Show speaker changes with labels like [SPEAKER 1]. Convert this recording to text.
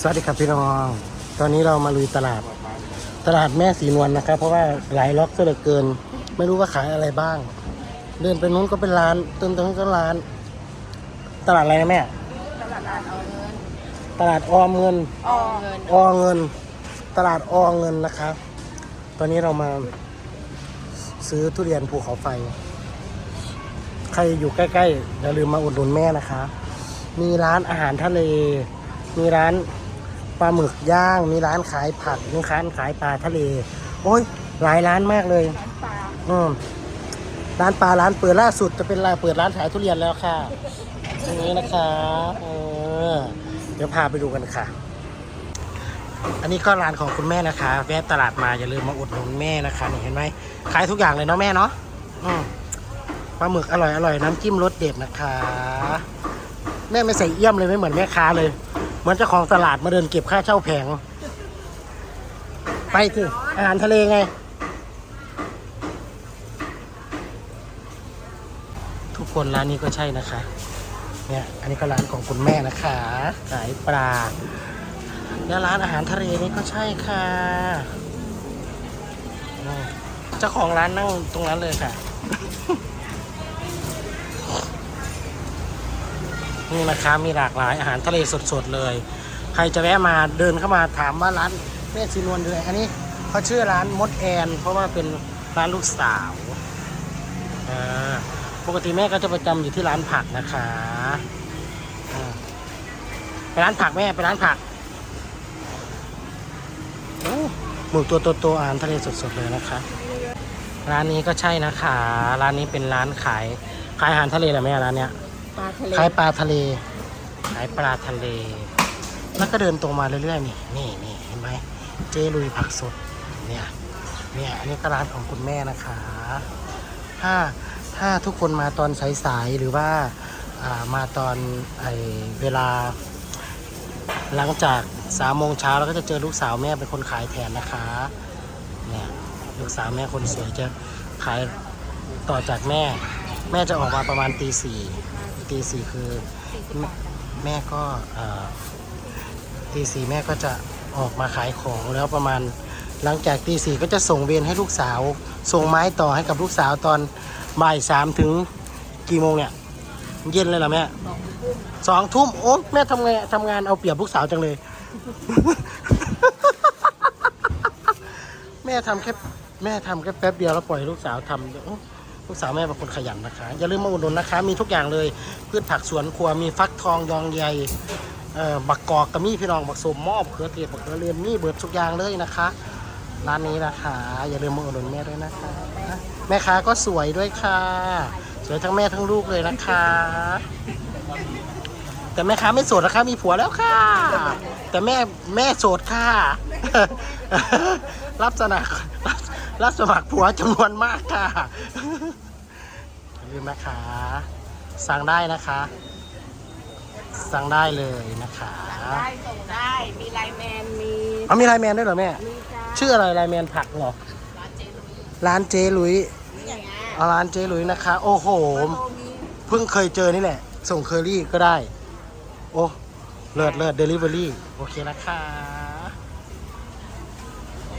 [SPEAKER 1] สวัสดีครับพี่น้อง ตอนนี้เรามาลุยตลาด ตลาดแม่สีนวลนะครับ เพราะว่าหลายล็อกซะเหลือเกิน ไม่รู้ว่าขายอะไรบ้าง เดินไปนู้นก็เป็นร้านเดินตรงนี้ก็ร้าน ตลาดอะไรนะแม่
[SPEAKER 2] ตลาดเอาเงิน
[SPEAKER 1] ตลาดออมเงิน
[SPEAKER 2] ออเงิน
[SPEAKER 1] ออเงิน ตลาดออเงินนะครับ ตอนนี้เรามา ซื้อทุเรียนภูเขาไฟ ใครอยู่ใกล้ๆอย่าลืมมาอุดหนุนแม่นะคะ มีร้านอาหารทะเล มีร้าน ปลาหมึกย่าง มีร้านขายผักมีร้านขายปลาทะเล โอ้ยหลายร้านมากเลย
[SPEAKER 2] ร้านปลา
[SPEAKER 1] อืมร้านปลาร้านเปิดล่าสุดจะเป็นร้านเปิดร้านขายทุเรียนแล้วค่ะตรงนี้นะคะเออเดี๋ยวพาไปดูกันค่ะ อันนี้ก็ร้านของคุณแม่นะคะ แวะตลาดมาอย่าลืมมาอุดหนุนแม่นะคะนี่เห็นไหมขายทุกอย่างเลยเนาะแม่เนาะอืมปลาหมึกอร่อยอร่อยน้ำจิ้มรสเด็ดนะคะ แม่ไม่ใส่เอี่ยมเลยไม่เหมือนแม่ค้าเลย เหมือนเจ้าของตลาดมาเดินเก็บค่าเช่าแผง ไปสิอาหารทะเลไง ทุกคนร้านนี้ก็ใช่นะคะ เนี่ย อันนี้ก็ร้านของคุณแม่นะคะขายปลาแล้วร้านอาหารทะเลนี่ก็ใช่ค่ะเจ้าของร้านนั่งตรงนั้นเลยค่ะ นี่นะคะมีหลากหลายอาหารทะเลสดๆเลย ใครจะแวะมาเดินเข้ามาถามว่าร้านแม่ซีนวลเลยอันนี้เขาชื่อร้านมดแอน เพราะว่าเป็นร้านลูกสาวปกติแม่ก็จะประจำอยู่ที่ร้านผักนะคะไปร้านผักแม่ไปร้านผักหมึกตัวโตๆอาหารทะเลสดๆเลยนะคะ ร้านนี้ก็ใช่นะคะ ร้านนี้เป็นร้านขายขายอาหารทะเลเหรอแม่ร้านเนี้ย
[SPEAKER 2] ปลาทะเล
[SPEAKER 1] ขายปลาทะเล ขายปลาทะเล แล้วก็เดินตรงมาเรื่อยๆนี่นี่นี่เห็นไหมเจลุยผักสดเนี่ยเนี่ยอันนี้ก็ร้านของคุณแม่นะคะ ถ้าถ้าทุกคนมาตอนสายๆหรือว่าามาตอนไอเวลา หลังจากสามโมงเช้าแล้วก็จะเจอลูกสาวแม่เป็นคนขายแทนนะคะเนี่ยลูกสาวแม่คนสวยจะขายต่อจากแม่ แม่จะออกมาประมาณตีสี่ ตีสี่คือแม่แม่ก็เอ่อตีสี่แม่ก็จะออกมาขายของแล้วประมาณหลังจากตีสี่ก็จะส่งเวรให้ลูกสาว ส่งไม้ต่อให้กับลูกสาวตอนบ่ายสามถึงกี่โมงเนี่ย เย็นเลยเหรอแม่สองทุ่มโอ้แม่ทำไงทำงานเอาเปรียบลูกสาวจังเลย แม่ทำแค่แม่ทำแค่แป๊บเดียวแล้วปล่อยให้ลูกสาวทำโอ้ ลูกสาวแม่เป็นคนขยันนะคะ อย่าลืมมาอุดหนุนนะคะ มีทุกอย่างเลย พืชผักสวนครัว มีฟักทองยองใยเอ่บักกอกกระมี่พี่น้องบักสมมอบเขือเทศบักเขือเรียนมีเบิดทุกอย่างเลยนะคะ ร้านนี้นะคะ อย่าลืมมาอุดหนุนแม่ด้วยนะคะ แม่ค้าก็สวยด้วยค่ะ สวยทั้งแม่ทั้งลูกเลยนะคะ แต่แม่ค้าไม่โสดนะคะ มีผัวแล้วค่ะ แต่แม่แม่โสดค่ะ รับสมัครรับ รับสมัครผัวจำนวนมากค่ะอย่าลืมนะคะ สั่งได้นะคะ สั่งได้เลยนะคะ
[SPEAKER 2] ได้ส่งได้มีไลน์แมนมี
[SPEAKER 1] เอามีไลน์แมนด้วยเหรอแม่
[SPEAKER 2] มีจ้า
[SPEAKER 1] ชื่ออะไรไลน์แมนผักเหรอ
[SPEAKER 2] ร้านเจลุย
[SPEAKER 1] ร้านเจหลุย
[SPEAKER 2] นี่อย่างเงี้ย
[SPEAKER 1] เอาร้านเจหลุยนะคะ โอ้โห
[SPEAKER 2] โลมี
[SPEAKER 1] เพิ่งเคยเจอนี่แหละ ส่งเคอรี่ก็ได้ โอ้ เลิศเลิศเดลิเวอรี่ โอเคนะคะ